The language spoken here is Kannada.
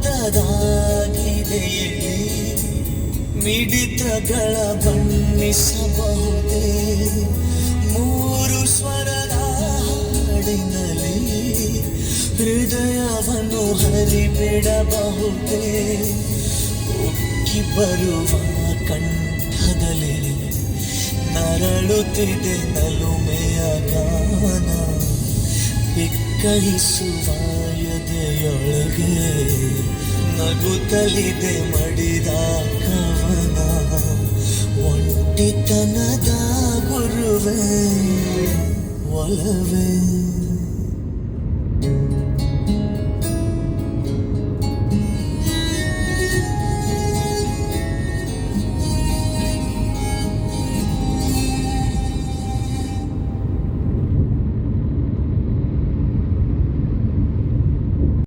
ಮನದಾಗಿದೆಯೇ ಮಿಡಿತಗಳ ಬಣ್ಣಿಸಬಹುದೇ. ಮೂರು ಸ್ವರದ ಹಾಡಿನಲ್ಲಿ ಹೃದಯವನ್ನು ಹರಿಬಿಡಬಹುದೇ. ಉಕ್ಕಿ ಬರುವ ಕಂಠದಲ್ಲಿ ನರಳುತ್ತಿದೆ ನಲುಮೆಯ ಗಾನ. ಬಿಕ್ಕಳಿಸುವ ಎದೆಯೊಳಗೆ ನಗುತ್ತಲಿದೆ ಮಡಿದ ಕವನ ಒಂಟಿತನದ ಗುರುವೇ ಒಲವೇ.